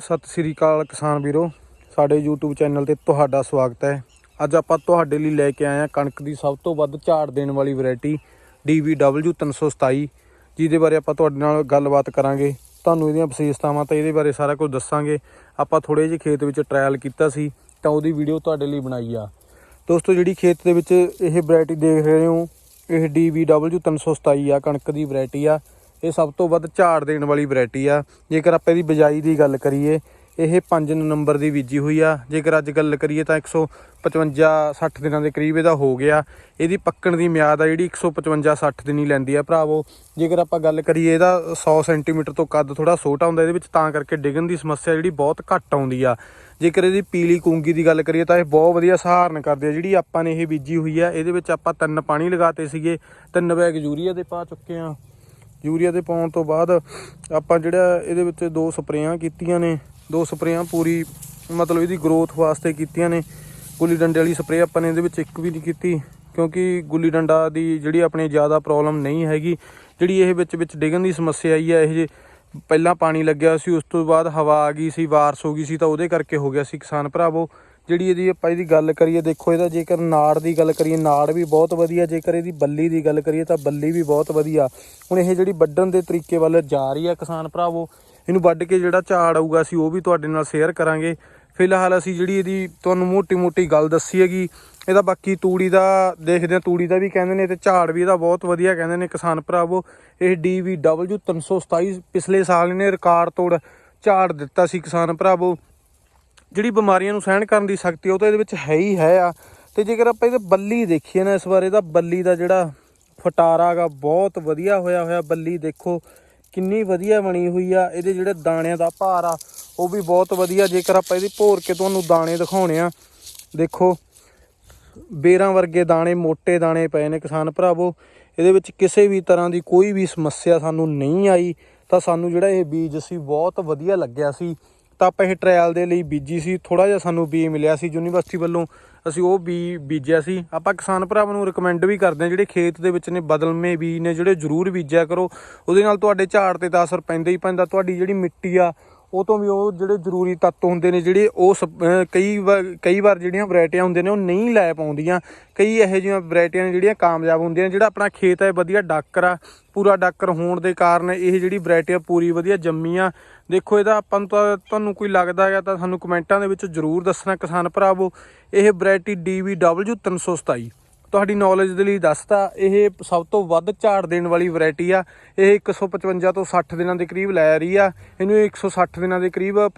ਸਤਿ ਸ੍ਰੀ ਅਕਾਲ ਕਿਸਾਨ ਵੀਰੋ। ਸਾਡੇ YouTube ਚੈਨਲ ਤੇ ਤੁਹਾਡਾ ਸਵਾਗਤ ਹੈ। ਅੱਜ ਆਪਾਂ ਤੁਹਾਡੇ ਲਈ ਲੈ ਕੇ ਆਏ ਹਾਂ ਕਣਕ ਦੀ ਸਭ ਤੋਂ ਵੱਧ ਝਾੜ ਦੇਣ ਵਾਲੀ ਵੈਰਾਈਟੀ DVW 327 ਜਿਹਦੇ ਬਾਰੇ ਆਪਾਂ ਤੁਹਾਡੇ ਨਾਲ ਗੱਲਬਾਤ ਕਰਾਂਗੇ। ਤੁਹਾਨੂੰ ਇਹਦੀਆਂ ਵਿਸ਼ੇਸ਼ਤਾਵਾਂ ਤਾਂ ਇਹਦੇ ਬਾਰੇ ਸਾਰਾ ਕੁਝ ਦੱਸਾਂਗੇ। ਆਪਾਂ ਥੋੜੇ ਜਿਹੇ ਖੇਤ ਵਿੱਚ ਟ੍ਰਾਇਲ ਕੀਤਾ ਸੀ, ਤਾਂ ਉਹਦੀ ਵੀਡੀਓ ਤੁਹਾਡੇ ਲਈ ਬਣਾਈ ਆ। ਦੋਸਤੋ, ਜਿਹੜੀ ਖੇਤ ਦੇ ਵਿੱਚ ਇਹ ਵੈਰਾਈਟੀ ਦੇਖ ਰਹੇ ਹੋ, ਇਹ DVW 327 ਆ, ਕਣਕ ਦੀ ਵੈਰਾਈਟੀ ਆ। ਇਹ ਸਭ ਤੋਂ ਵੱਧ ਝਾੜ ਦੇਣ ਵਾਲੀ ਵੈਰਾਈਟੀ ਆ। ਜੇਕਰ ਆਪਾਂ ਇਹਦੀ ਬਿਜਾਈ ਦੀ ਗੱਲ ਕਰੀਏ, ਇਹ 5 ਨੰਬਰ ਦੀ ਬੀਜੀ ਹੋਈ ਆ। ਜੇਕਰ ਅੱਜ ਗੱਲ ਕਰੀਏ ਤਾਂ 155 60 ਦਿਨਾਂ ਦੇ ਕਰੀਬ ਇਹਦਾ ਹੋ ਗਿਆ। ਇਹਦੀ ਪੱਕਣ ਦੀ ਮਿਆਦ ਆ ਜਿਹੜੀ 155 60 ਦਿਨ ਹੀ ਲੈਂਦੀ ਆ ਭਰਾਵੋ। ਜੇਕਰ ਆਪਾਂ ਗੱਲ ਕਰੀਏ ਇਹਦਾ 100 ਸੈਂਟੀਮੀਟਰ ਤੋਂ ਕੱਦ ਥੋੜਾ ਛੋਟਾ ਹੁੰਦਾ, ਇਹਦੇ ਵਿੱਚ ਤਾਂ ਕਰਕੇ ਡਿੱਗਣ ਦੀ ਸਮੱਸਿਆ ਜਿਹੜੀ ਬਹੁਤ ਘੱਟ ਆਉਂਦੀ ਆ। ਜੇਕਰ ਇਹਦੀ ਪੀਲੀ ਕੂੰਗੀ ਦੀ ਗੱਲ ਕਰੀਏ ਤਾਂ ਇਹ ਬਹੁਤ ਵਧੀਆ ਸਹਾਰਨ ਕਰਦੇ ਆ। ਜਿਹੜੀ ਆਪਾਂ ਨੇ ਇਹ ਬੀਜੀ ਹੋਈ ਆ, ਇਹਦੇ ਵਿੱਚ ਆਪਾਂ ਤਿੰਨ ਪਾਣੀ ਲਗਾਤੇ ਸੀਗੇ, ਤਿੰਨ ਬੈਗ ਯੂਰੀਆ ਦੇ ਪਾ ਚੁੱਕੇ ਆ। ਯੂਰੀਆ ਦੇ ਪਾਉਣ ਤੋਂ ਬਾਅਦ ਆਪਾਂ ਜਿਹੜਾ ਇਹਦੇ ਵਿੱਚ ਦੋ ਸਪਰੇਆਂ ਕੀਤੀਆਂ ਨੇ, ਦੋ ਸਪਰੇਆਂ ਪੂਰੀ ਮਤਲਬ ਇਹਦੀ ਗਰੋਥ ਵਾਸਤੇ ਕੀਤੀਆਂ ਨੇ। ਗੁੱਲੀ ਡੰਡੇ ਵਾਲੀ ਸਪਰੇਅ ਆਪਾਂ ਨੇ ਇਹਦੇ ਵਿੱਚ ਇੱਕ ਵੀ ਨਹੀਂ ਕੀਤੀ, ਕਿਉਂਕਿ ਗੁੱਲੀ ਡੰਡਾ ਦੀ ਜਿਹੜੀ ਆਪਣੇ ਜ਼ਿਆਦਾ ਪ੍ਰੋਬਲਮ ਨਹੀਂ ਹੈਗੀ। ਜਿਹੜੀ ਇਹ ਵਿੱਚ ਵਿੱਚ ਡਿੱਗਣ ਦੀ ਸਮੱਸਿਆ ਆਈ ਹੈ ਇਹ ਜੇ ਪਹਿਲਾਂ ਪਾਣੀ ਲੱਗਿਆ ਸੀ, ਉਸ ਤੋਂ ਬਾਅਦ ਹਵਾ ਆ ਗਈ ਸੀ, ਵਾਰਸ ਹੋ ਗਈ ਸੀ, ਤਾਂ ਉਹਦੇ ਕਰਕੇ ਹੋ ਗਿਆ ਸੀ ਕਿਸਾਨ ਭਰਾਵੋ। ਜਿਹੜੀ ਇਹਦੀ ਆਪਾਂ ਇਹਦੀ ਗੱਲ ਕਰੀਏ, ਦੇਖੋ ਇਹਦਾ ਜੇਕਰ ਨਾੜ ਦੀ ਗੱਲ ਕਰੀਏ, ਨਾੜ ਵੀ ਬਹੁਤ ਵਧੀਆ, ਜੇਕਰ ਇਹਦੀ ਬੱਲੀ ਦੀ ਗੱਲ ਕਰੀਏ ਤਾਂ ਬੱਲੀ ਵੀ ਬਹੁਤ ਵਧੀਆ। ਹੁਣ ਇਹ ਜਿਹੜੀ ਵੱਢਣ ਦੇ ਤਰੀਕੇ ਵੱਲ ਜਾ ਰਹੀ ਆ ਕਿਸਾਨ ਭਰਾਵੋ, ਇਹਨੂੰ ਵੱਢ ਕੇ ਜਿਹੜਾ ਝਾੜ ਆਊਗਾ ਅਸੀਂ ਉਹ ਵੀ ਤੁਹਾਡੇ ਨਾਲ ਸ਼ੇਅਰ ਕਰਾਂਗੇ। ਫਿਲਹਾਲ ਅਸੀਂ ਜਿਹੜੀ ਇਹਦੀ ਤੁਹਾਨੂੰ ਮੋਟੀ-ਮੋਟੀ ਗੱਲ ਦੱਸੀ ਹੈਗੀ, ਇਹਦਾ ਬਾਕੀ ਤੂੜੀ ਦਾ ਦੇਖਦੇ ਹਾਂ, ਤੂੜੀ ਦਾ ਵੀ ਕਹਿੰਦੇ ਨੇ ਤੇ ਝਾੜ ਵੀ ਇਹਦਾ ਬਹੁਤ ਵਧੀਆ ਕਹਿੰਦੇ ਨੇ ਕਿਸਾਨ ਭਰਾਵੋ। ਇਹ DVW 327 ਪਿਛਲੇ ਸਾਲ ਇਹਨੇ ਰਿਕਾਰਡ ਤੋੜ ਝਾੜ ਦਿੱਤਾ ਸੀ ਕਿਸਾਨ ਭਰਾਵੋ। ਜਿਹੜੀ ਬਿਮਾਰੀਆਂ ਨੂੰ ਸਹਿਣ ਕਰਨ ਦੀ ਸ਼ਕਤੀ ਉਹ ਤਾਂ ਇਹਦੇ ਵਿੱਚ ਹੈ ਹੀ ਹੈ ਆ। ਤੇ ਜੇਕਰ ਆਪਾਂ ਇਹਦੇ ਬੱਲੀ ਦੇਖੀਏ ਨਾ, ਇਸ ਵਾਰ ਇਹਦਾ ਬੱਲੀ ਦਾ ਜਿਹੜਾ ਫਟਾਰਾ ਗਾ ਬਹੁਤ ਵਧੀਆ ਹੋਇਆ ਹੋਇਆ ਬੱਲੀ। ਦੇਖੋ, ਕਿੰਨੀ ਵਧੀਆ ਬਣੀ ਹੋਈ ਆ। ਇਹਦੇ ਜਿਹੜੇ ਦਾਣਿਆਂ ਦਾ ਭਾਰ ਆ, ਉਹ ਵੀ ਬਹੁਤ ਵਧੀਆ। ਜੇਕਰ ਆਪਾਂ ਇਹਦੀ ਭੋਰ ਕੇ ਤੁਹਾਨੂੰ ਦਾਣੇ ਦਿਖਾਉਣੇ ਆ, ਦੇਖੋ, ਬੇਰਾਂ ਵਰਗੇ ਦਾਣੇ ਮੋٹے ਦਾਣੇ ਪਏ ਨੇ ਕਿਸਾਨ ਭਰਾਵੋ। ਇਹਦੇ ਵਿੱਚ ਕਿਸੇ ਵੀ ਤਰ੍ਹਾਂ ਦੀ ਕੋਈ ਵੀ ਸਮੱਸਿਆ ਸਾਨੂੰ ਨਹੀਂ ਆਈ। ਤਾਂ ਸਾਨੂੰ ਜਿਹੜਾ ਇਹ ਬੀਜ ਸੀ, ਬਹੁਤ ਵਧੀਆ ਲੱਗਿਆ ਸੀ। ਤਾਂ ਆਪਾਂ ਇਹ ਟ੍ਰਾਇਲ ਦੇ ਲਈ ਬੀਜੀ ਸੀ ਥੋੜਾ ਜਿਹਾ ਸਾਨੂੰ ਬੀ ਮਿਲਿਆ ਸੀ ਯੂਨੀਵਰਸਿਟੀ ਵੱਲੋਂ, ਅਸੀਂ ਉਹ ਬੀ ਬੀਜਿਆ ਸੀ। ਆਪਾਂ ਕਿਸਾਨ ਭਰਾਵਾਂ ਨੂੰ ਰეკਮੈਂਡ ਵੀ ਕਰਦੇ ਹਾਂ, ਜਿਹੜੇ ਖੇਤ ਦੇ ਵਿੱਚ ਨੇ, ਬਦਲਵੇਂ ਬੀ ਨੇ, ਜਿਹੜੇ ਜ਼ਰੂਰ ਬੀਜਿਆ ਕਰੋ। ਉਹਦੇ ਨਾਲ ਤੁਹਾਡੇ ਝਾੜ ਤੇ ਤਾਂ ਅਸਰ ਪੈਂਦਾ ਹੀ ਪੈਂਦਾ, ਤੁਹਾਡੀ ਜਿਹੜੀ ਮਿੱਟੀ ਆ ਉਹ ਤੋਂ ਵੀ ਉਹ ਜਿਹੜੇ ਜ਼ਰੂਰੀ ਤੱਤ ਹੁੰਦੇ ਨੇ, ਜਿਹੜੇ ਉਹ ਸਪ- ਕਈ ਵਾਰ ਕਈ ਵਾਰ ਜਿਹੜੀਆਂ ਵੈਰਾਈਟੀਆਂ ਹੁੰਦੀਆਂ ਨੇ, ਉਹ ਨਹੀਂ ਲੈ ਪਾਉਂਦੀਆਂ। ਕਈ ਇਹੋ ਜਿਹੀਆਂ ਵੈਰਾਈਟੀਆਂ ਨੇ ਜਿਹੜੀਆਂ ਕਾਮਯਾਬ ਹੁੰਦੀਆਂ ਨੇ, ਜਿਹੜਾ ਆਪਣਾ ਖੇਤ ਹੈ, ਵਧੀਆ ਡਾਕਰ ਆ, ਪੂਰਾ ਡਾਕਰ ਹੋਣ ਦੇ ਕਾਰਨ ਇਹ ਜਿਹੜੀ ਵੈਰਾਈਟੀ ਆ ਪੂਰੀ ਵਧੀਆ ਜੰਮੀ ਆ ਦੇਖੋ, ਇਹਦਾ ਆਪਾਂ ਨੂੰ ਤਾਂ, ਤੁਹਾਨੂੰ ਕੋਈ ਲੱਗਦਾ ਹੈਗਾ ਤਾਂ ਸਾਨੂੰ ਕਮੈਂਟਾਂ ਦੇ ਵਿੱਚ ਜ਼ਰੂਰ ਦੱਸਣਾ ਕਿਸਾਨ ਭਰਾਵੋ। ਇਹ ਵੈਰਾਈਟੀ DVW 327 ਤੁਹਾਡੀ ਨੌਲੇਜ ਦੇ ਲਈ ਦੱਸਤਾ, ਇਹ ਸਭ ਤੋਂ ਵੱਧ ਝਾੜ ਦੇਣ ਵਾਲੀ ਵੈਰਾਈਟੀ ਆ। ਇਹ 155 ਤੋਂ 60 ਦਿਨਾਂ ਦੇ ਕਰੀਬ ਲੈ ਰਹੀ ਆ। ਇਹਨੂੰ 160 ਦਿਨਾਂ ਦੇ ਕਰੀਬ